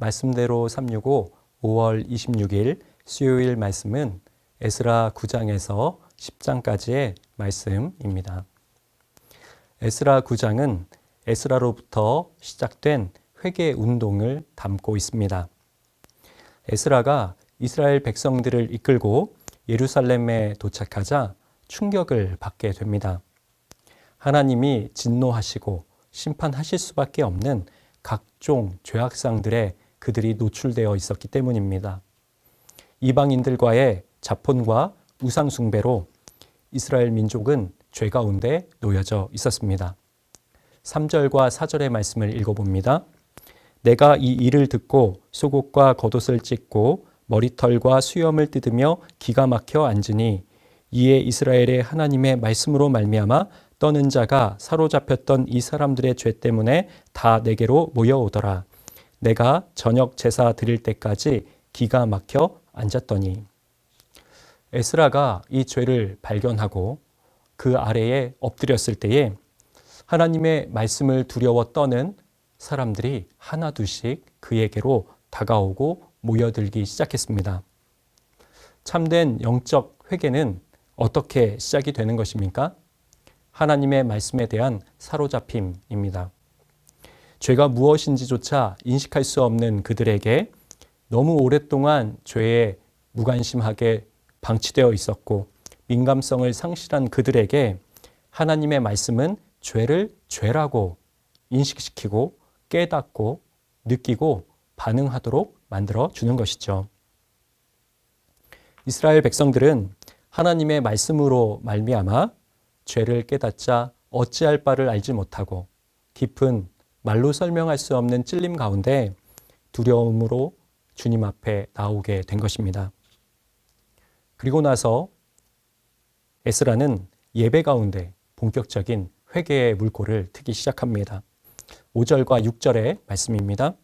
말씀대로 365 5월 26일 수요일 말씀은 에스라 9장에서 10장까지의 말씀입니다. 에스라 9장은 에스라로부터 시작된 회개 운동을 담고 있습니다. 에스라가 이스라엘 백성들을 이끌고 예루살렘에 도착하자 충격을 받게 됩니다. 하나님이 진노하시고 심판하실 수밖에 없는 각종 죄악상들에 그들이 노출되어 있었기 때문입니다. 이방인들과의 자폰과 우상숭배로 이스라엘 민족은 죄 가운데 놓여져 있었습니다. 3절과 4절의 말씀을 읽어봅니다. 내가 이 일을 듣고 속옷과 겉옷을 찢고 머리털과 수염을 뜯으며 기가 막혀 앉으니 이에 이스라엘의 하나님의 말씀으로 말미암아 떠는 자가 사로잡혔던 이 사람들의 죄 때문에 다 내게로 모여오더라. 내가 저녁 제사 드릴 때까지 기가 막혀 앉았더니 에스라가 이 죄를 발견하고 그 아래에 엎드렸을 때에 하나님의 말씀을 두려워 떠는 사람들이 하나둘씩 그에게로 다가오고 모여들기 시작했습니다. 참된 영적 회개는 어떻게 시작이 되는 것입니까? 하나님의 말씀에 대한 사로잡힘입니다. 죄가 무엇인지조차 인식할 수 없는 그들에게 너무 오랫동안 죄에 무관심하게 방치되어 있었고 민감성을 상실한 그들에게 하나님의 말씀은 죄를 죄라고 인식시키고 깨닫고 느끼고 반응하도록 만들어 주는 것이죠. 이스라엘 백성들은 하나님의 말씀으로 말미암아 죄를 깨닫자 어찌할 바를 알지 못하고 깊은 말로 설명할 수 없는 찔림 가운데 두려움으로 주님 앞에 나오게 된 것입니다. 그리고 나서 에스라는 예배 가운데 본격적인 회개의 물꼬를 트기 시작합니다. 5절과 6절의 말씀입니다.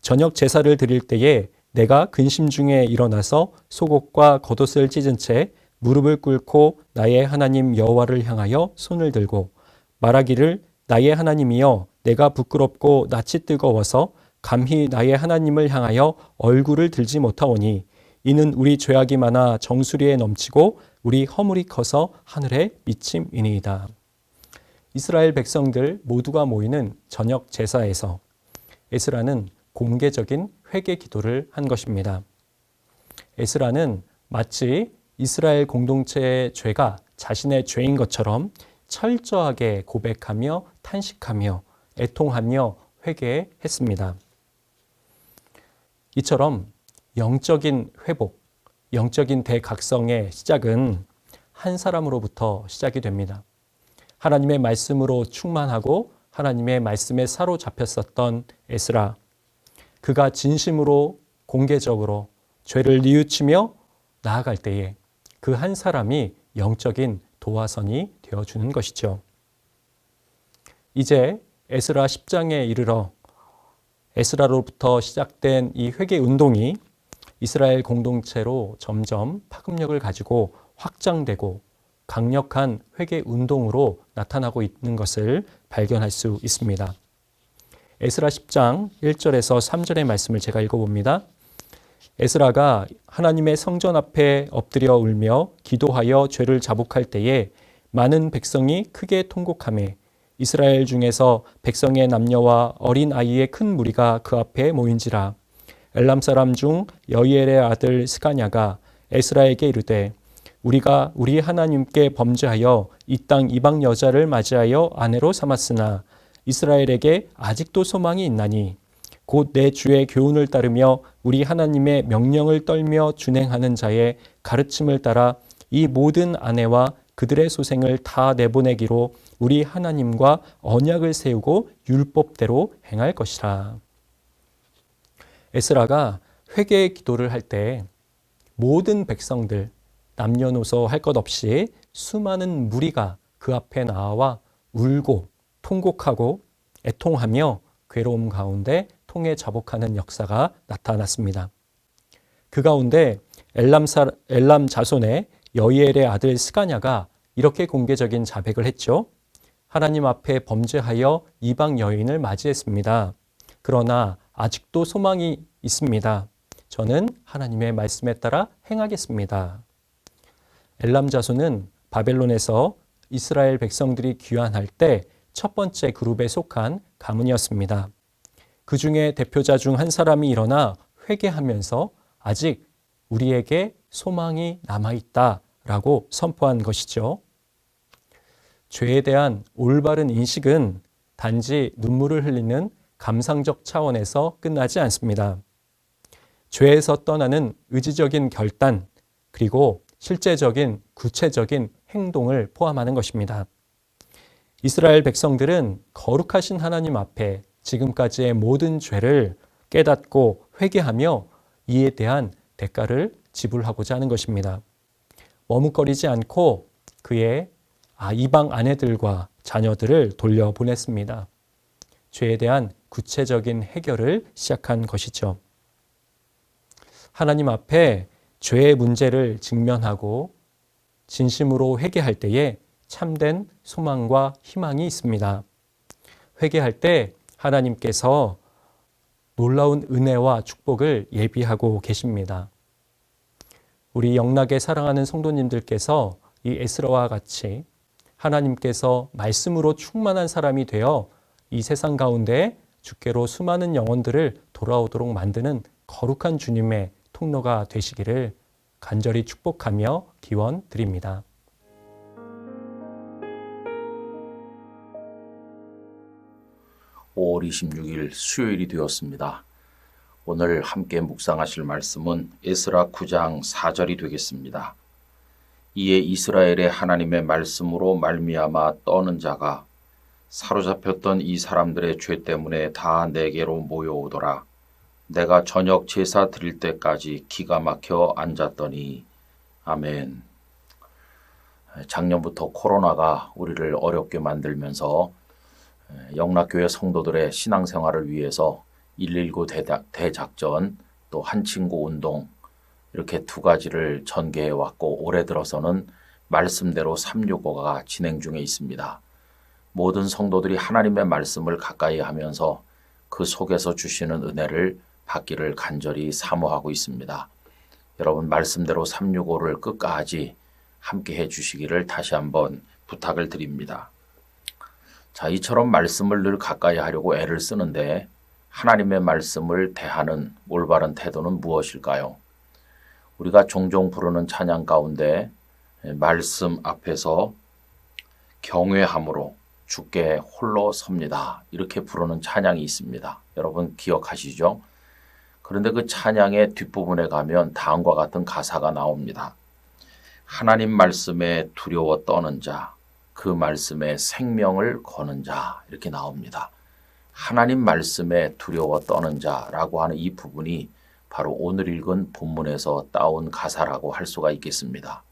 저녁 제사를 드릴 때에 내가 근심 중에 일어나서 속옷과 겉옷을 찢은 채 무릎을 꿇고 나의 하나님 여호와를 향하여 손을 들고 말하기를 나의 하나님이여 내가 부끄럽고 낯이 뜨거워서 감히 나의 하나님을 향하여 얼굴을 들지 못하오니 이는 우리 죄악이 많아 정수리에 넘치고 우리 허물이 커서 하늘에 미침이니이다. 이스라엘 백성들 모두가 모이는 저녁 제사에서 에스라는 공개적인 회개 기도를 한 것입니다. 에스라는 마치 이스라엘 공동체의 죄가 자신의 죄인 것처럼 철저하게 고백하며 탄식하며 애통하며 회개했습니다. 이처럼 영적인 회복, 영적인 대각성의 시작은 한 사람으로부터 시작이 됩니다. 하나님의 말씀으로 충만하고 하나님의 말씀에 사로잡혔었던 에스라. 그가 진심으로 공개적으로 죄를 뉘우치며 나아갈 때에 그 한 사람이 영적인 도화선이 되어주는 것이죠. 이제 에스라 10장에 이르러 에스라로부터 시작된 이 회개 운동이 이스라엘 공동체로 점점 파급력을 가지고 확장되고 강력한 회개 운동으로 나타나고 있는 것을 발견할 수 있습니다. 에스라 10장 1절에서 3절의 말씀을 제가 읽어봅니다. 에스라가 하나님의 성전 앞에 엎드려 울며 기도하여 죄를 자복할 때에 많은 백성이 크게 통곡하며 이스라엘 중에서 백성의 남녀와 어린 아이의 큰 무리가 그 앞에 모인지라. 엘람 사람 중 여이엘의 아들 스가냐가 에스라에게 이르되 우리가 우리 하나님께 범죄하여 이 땅 이방 여자를 맞이하여 아내로 삼았으나 이스라엘에게 아직도 소망이 있나니 곧 내 주의 교훈을 따르며 우리 하나님의 명령을 떨며 준행하는 자의 가르침을 따라 이 모든 아내와 그들의 소생을 다 내보내기로 우리 하나님과 언약을 세우고 율법대로 행할 것이라. 에스라가 회개의 기도를 할 때 모든 백성들 남녀노소 할 것 없이 수많은 무리가 그 앞에 나와 울고 통곡하고 애통하며 괴로움 가운데 통해 자복하는 역사가 나타났습니다. 그 가운데 엘람 사, 엘람 자손의 여이엘의 아들 스가냐가 이렇게 공개적인 자백을 했죠. 하나님 앞에 범죄하여 이방 여인을 맞이했습니다. 그러나 아직도 소망이 있습니다. 저는 하나님의 말씀에 따라 행하겠습니다. 엘람 자손은 바벨론에서 이스라엘 백성들이 귀환할 때 첫 번째 그룹에 속한 가문이었습니다. 그 중에 대표자 중 한 사람이 일어나 회개하면서 아직 우리에게 소망이 남아있다라고 선포한 것이죠. 죄에 대한 올바른 인식은 단지 눈물을 흘리는 감상적 차원에서 끝나지 않습니다. 죄에서 떠나는 의지적인 결단, 그리고 실제적인 구체적인 행동을 포함하는 것입니다. 이스라엘 백성들은 거룩하신 하나님 앞에 지금까지의 모든 죄를 깨닫고 회개하며 이에 대한 대가를 지불하고자 하는 것입니다. 머뭇거리지 않고 그의 아, 이방 아내들과 자녀들을 돌려보냈습니다. 죄에 대한 구체적인 해결을 시작한 것이죠. 하나님 앞에 죄의 문제를 직면하고 진심으로 회개할 때에 참된 소망과 희망이 있습니다. 회개할 때 하나님께서 놀라운 은혜와 축복을 예비하고 계십니다. 우리 영락에 사랑하는 성도님들께서 이 에스라와 같이 하나님께서 말씀으로 충만한 사람이 되어 이 세상 가운데 주께로 수많은 영혼들을 돌아오도록 만드는 거룩한 주님의 통로가 되시기를 간절히 축복하며 기원 드립니다. 5월 26일 수요일이 되었습니다. 오늘 함께 묵상하실 말씀은 에스라 9장 4절이 되겠습니다. 이에 이스라엘의 하나님의 말씀으로 말미암아 떠는 자가 사로잡혔던 이 사람들의 죄 때문에 다 내게로 모여오더라. 내가 저녁 제사 드릴 때까지 기가 막혀 앉았더니 아멘. 작년부터 코로나가 우리를 어렵게 만들면서 영락교회 성도들의 신앙생활을 위해서 119 대작 전 또 한친구 운동 이렇게 두 가지를 전개해 왔고 올해 들어서는 말씀대로 365가 진행 중에 있습니다. 모든 성도들이 하나님의 말씀을 가까이 하면서 그 속에서 주시는 은혜를 받기를 간절히 사모하고 있습니다. 여러분 말씀대로 365를 끝까지 함께 해 주시기를 다시 한번 부탁을 드립니다. 자, 이처럼 말씀을 늘 가까이 하려고 애를 쓰는데 하나님의 말씀을 대하는 올바른 태도는 무엇일까요? 우리가 종종 부르는 찬양 가운데 말씀 앞에서 경외함으로 주께 홀로 섭니다. 이렇게 부르는 찬양이 있습니다. 여러분 기억하시죠? 그런데 그 찬양의 뒷부분에 가면 다음과 같은 가사가 나옵니다. 하나님 말씀에 두려워 떠는 자, 그 말씀에 생명을 거는 자, 이렇게 나옵니다. 하나님 말씀에 두려워 떠는 자라고 하는 이 부분이 바로 오늘 읽은 본문에서 따온 가사라고 할 수가 있겠습니다.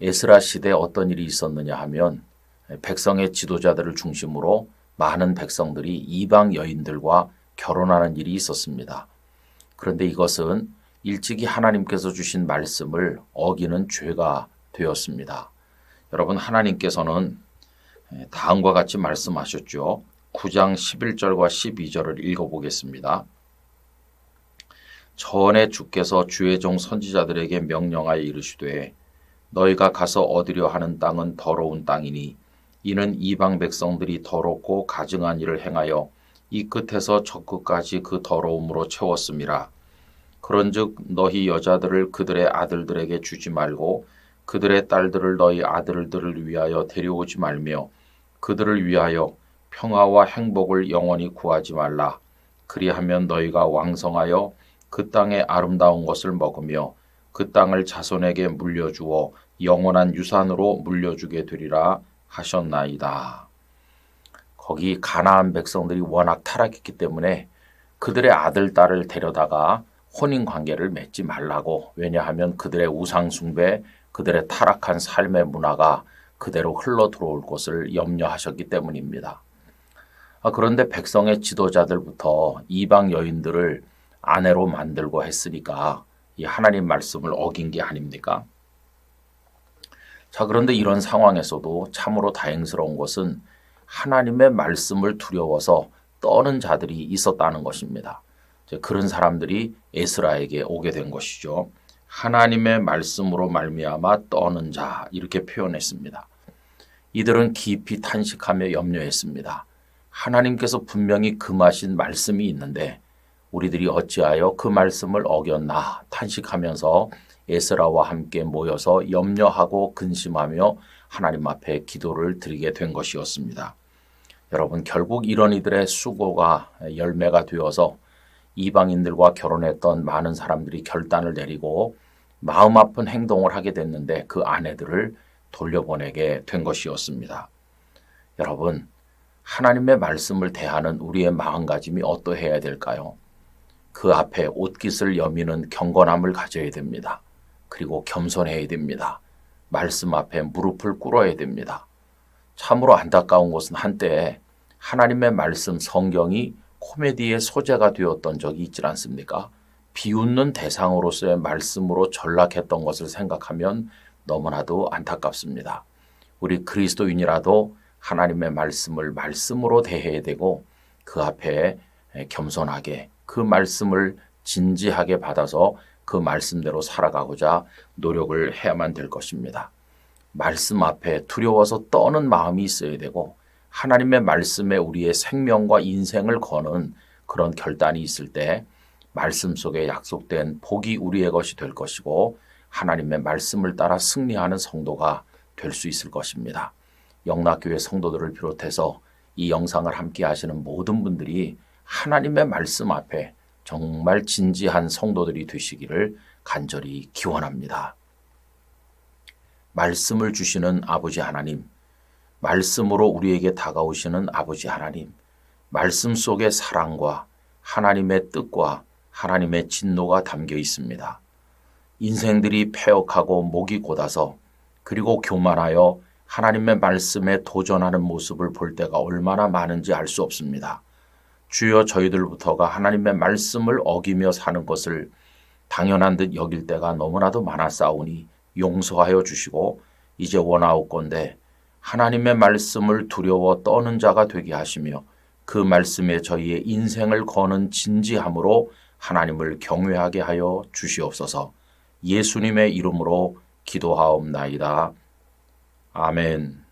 에스라 시대에 어떤 일이 있었느냐 하면 백성의 지도자들을 중심으로 많은 백성들이 이방 여인들과 결혼하는 일이 있었습니다. 그런데 이것은 일찍이 하나님께서 주신 말씀을 어기는 죄가 되었습니다. 여러분 하나님께서는 다음과 같이 말씀하셨죠. 9장 11절과 12절을 읽어보겠습니다. 전에 주께서 주의 종 선지자들에게 명령하여 이르시되 너희가 가서 얻으려 하는 땅은 더러운 땅이니 이는 이방 백성들이 더럽고 가증한 일을 행하여 이 끝에서 저 끝까지 그 더러움으로 채웠음이라. 그런즉 너희 여자들을 그들의 아들들에게 주지 말고 그들의 딸들을 너희 아들들을 위하여 데려오지 말며 그들을 위하여 평화와 행복을 영원히 구하지 말라. 그리하면 너희가 왕성하여 그 땅의 아름다운 것을 먹으며 그 땅을 자손에게 물려주어 영원한 유산으로 물려주게 되리라 하셨나이다. 거기 가나안 백성들이 워낙 타락했기 때문에 그들의 아들 딸을 데려다가 혼인 관계를 맺지 말라고 왜냐하면 그들의 우상 숭배, 그들의 타락한 삶의 문화가 그대로 흘러 들어올 것을 염려하셨기 때문입니다. 아, 그런데 백성의 지도자들부터 이방 여인들을 아내로 만들고 했으니까 이 하나님 말씀을 어긴 게 아닙니까? 자, 그런데 이런 상황에서도 참으로 다행스러운 것은 하나님의 말씀을 두려워서 떠는 자들이 있었다는 것입니다. 그런 사람들이 에스라에게 오게 된 것이죠. 하나님의 말씀으로 말미암아 떠는 자 이렇게 표현했습니다. 이들은 깊이 탄식하며 염려했습니다. 하나님께서 분명히 금하신 말씀이 있는데 우리들이 어찌하여 그 말씀을 어겼나 탄식하면서 에스라와 함께 모여서 염려하고 근심하며 하나님 앞에 기도를 드리게 된 것이었습니다. 여러분 결국 이런 이들의 수고가 열매가 되어서 이방인들과 결혼했던 많은 사람들이 결단을 내리고 마음 아픈 행동을 하게 됐는데 그 아내들을 돌려보내게 된 것이었습니다. 여러분 하나님의 말씀을 대하는 우리의 마음가짐이 어떠해야 될까요? 그 앞에 옷깃을 여미는 경건함을 가져야 됩니다. 그리고 겸손해야 됩니다. 말씀 앞에 무릎을 꿇어야 됩니다. 참으로 안타까운 것은 한때 하나님의 말씀 성경이 코미디의 소재가 되었던 적이 있지 않습니까? 비웃는 대상으로서의 말씀으로 전락했던 것을 생각하면 너무나도 안타깝습니다. 우리 그리스도인이라도 하나님의 말씀을 말씀으로 대해야 되고 그 앞에 겸손하게 그 말씀을 진지하게 받아서 그 말씀대로 살아가고자 노력을 해야만 될 것입니다. 말씀 앞에 두려워서 떠는 마음이 있어야 되고 하나님의 말씀에 우리의 생명과 인생을 거는 그런 결단이 있을 때 말씀 속에 약속된 복이 우리의 것이 될 것이고 하나님의 말씀을 따라 승리하는 성도가 될 수 있을 것입니다. 영락교회 성도들을 비롯해서 이 영상을 함께 하시는 모든 분들이 하나님의 말씀 앞에 정말 진지한 성도들이 되시기를 간절히 기원합니다. 말씀을 주시는 아버지 하나님, 말씀으로 우리에게 다가오시는 아버지 하나님, 말씀 속에 사랑과 하나님의 뜻과 하나님의 진노가 담겨 있습니다. 인생들이 폐역하고 목이 곧아서 그리고 교만하여 하나님의 말씀에 도전하는 모습을 볼 때가 얼마나 많은지 알 수 없습니다. 주여 저희들부터가 하나님의 말씀을 어기며 사는 것을 당연한 듯 여길 때가 너무나도 많았사오니 용서하여 주시고 이제 원하옵건대 하나님의 말씀을 두려워 떠는 자가 되게 하시며 그 말씀에 저희의 인생을 거는 진지함으로 하나님을 경외하게 하여 주시옵소서 예수님의 이름으로 기도하옵나이다. 아멘.